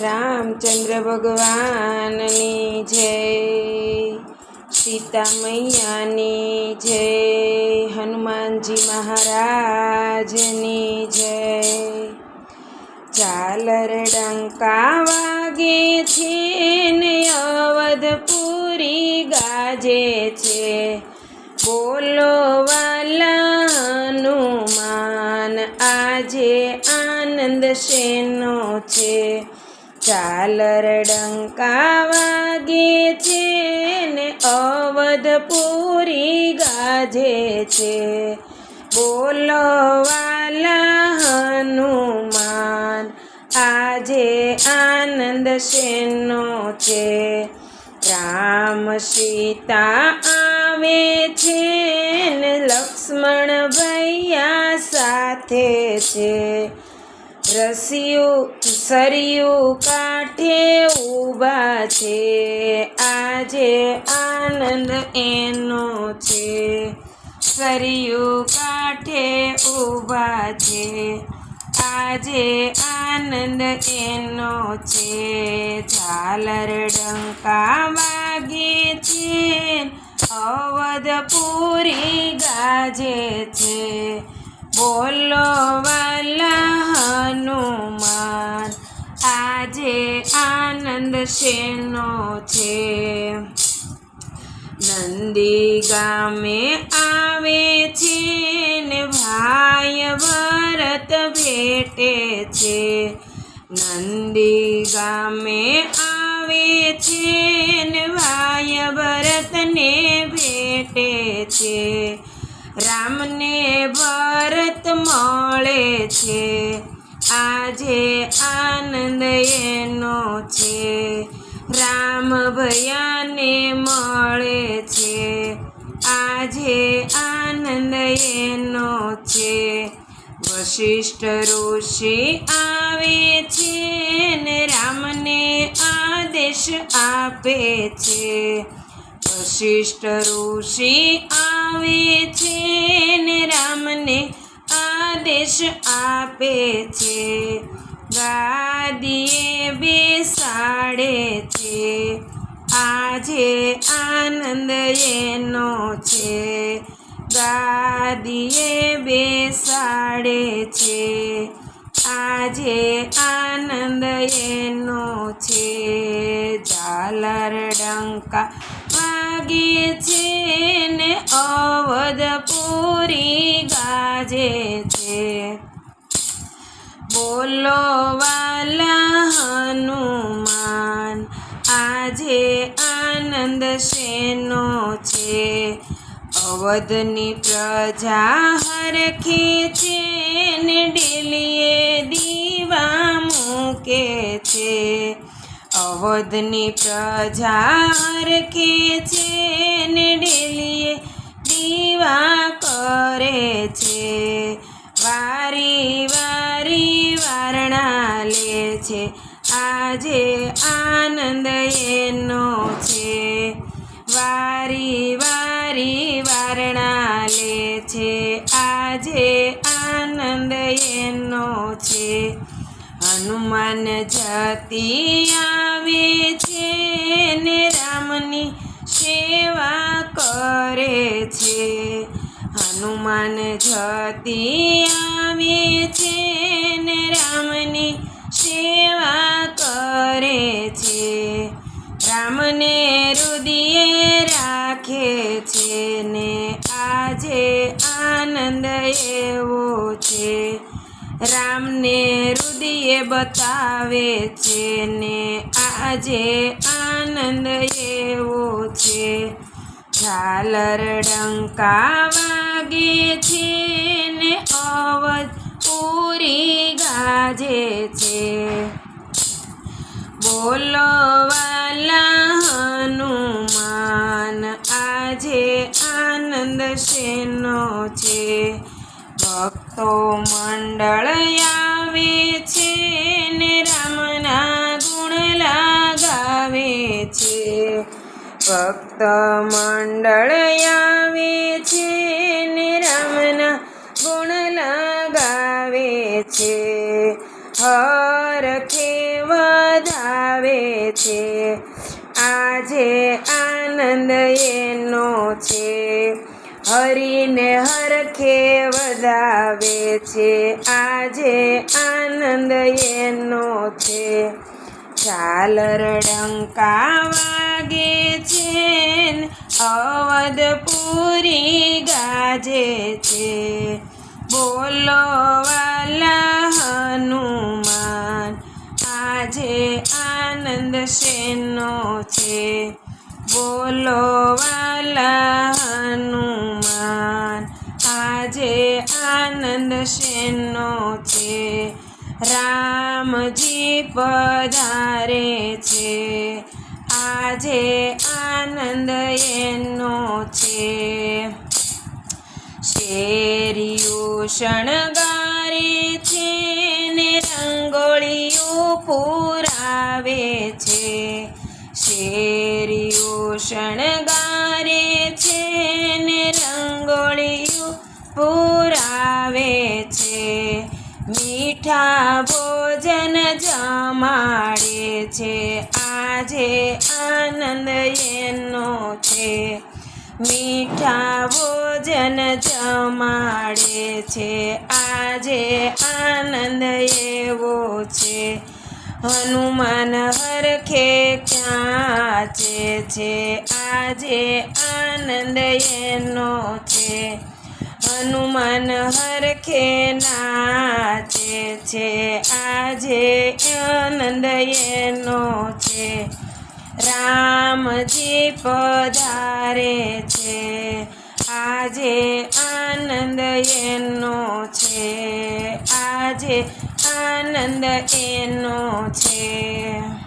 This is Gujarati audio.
રામચંદ્ર ભગવાનની જય સીતા મૈયાની જય, હનુમાનજી મહારાજની જય. ઝાલર ડંકા વાગે છે ને અવધપુરી ગાજે છે. બોલો વાલા હનુમાન આજે આનંદ શેનો છે? ઝાલર ડંકા વાગે છે ને અવધપુરી ગાજે છે. બોલો વાલા હનુમાન, આજે આનંદ શેનો છે? રામ સીતા આવે છે ને લક્ષ્મણ ભૈયા સાથે છે. રસિયું, સરિયું કાંઠે ઊભા છે. આજે આનંદ એનો છે. સરિયું કાંઠે ઊભા છે. આજે આનંદ એનો છે. ઝાલર ડંકા વાગે છે. અવધપુરી ગાજે છે. બોલો વાલા શેનો છે. નંદી ગામે આવે છે ને ભાઈ ભરત ભેટે છે. નંદી ગામે આવે છે ને ભાઈ ભરતને ભેટે છે. રામને ભરત મળે છે. આજે આનંદ એનો છે. રામ ભયાને મળે છે. આજે આનંદ એનો છે. વશિષ્ઠ ઋષિ આવે છે ને રામને આદેશ આપે છે. વશિષ્ઠ ઋષિ આવે છે ને રામને આદેશ આપે છે. ગાદીએ બેસાડે છે. આજે આનંદ એનો છે. ગાદીએ બેસાડે છે. આજે આનંદ એનો છે. ઝાલર ડંકા બોલો વાલા હનુમાન આજે આનંદ શેનો છે? અવધની પ્રજા હરખી છે ને ડેલીએ દીવા મૂકે છે. અવધની પ્રજા હરખે છે ને ડેલીએ દીવા કરે છે. વારી વારી વારણા લે છે. આજે આનંદ એનો છે. વારી વારી વારણા લે છે. આજે આનંદ એનો છે. હનુમાન જતી આવે છે ને રામની સેવા કરે છે. હનુમાન જતી આવે છે ને સેવા કરે છે. રામને હૃદયે રાખે છે ને આજે આનંદ એવો છે. રામને હૃદય બતાવે છે ને આજે આનંદ એવો છે. ઝાલર ડંકા વાગે છે બોલો વાલા હનુમાન આજે આનંદ શેનો છે? ભક્તો મંડળ આવે છે ને રામના ગુણ લગાવે છે. ભક્ત મંડળ આવે છે ને રામના ગુણ લગાવે છે. હરખે વધાવે છે. આજે આનંદ એનો છે. હરીને હરખે વધાવે છે. આજે આનંદ એનો છે. ઝાલર ડંકા વાગે છે. અવધ અવધપુરી ગાજે છે. બોલો વાલા હનુમાન, આજે આનંદ શેનો છે બોલો વાલા હનુમાન આજે આનંદ શેનો છે રામજી પધારે છે આજે આનંદ એનો છે શેરીઓ શણગારે પુરાવે છે. મીઠા ભોજન જમાડે છે. આજે આનંદ એનો છે. મીઠા ભોજન જમાડે છે. આજે આનંદ એવો છે. હનુમાન હરખે ક્યાં છે? આજે આનંદ એનો છે. હનુમાન હરખે નાચે છે. આજે આનંદ એનો છે રામજી પધારે છે. આજે આનંદ એનો છે આજે આનંદ એનો છે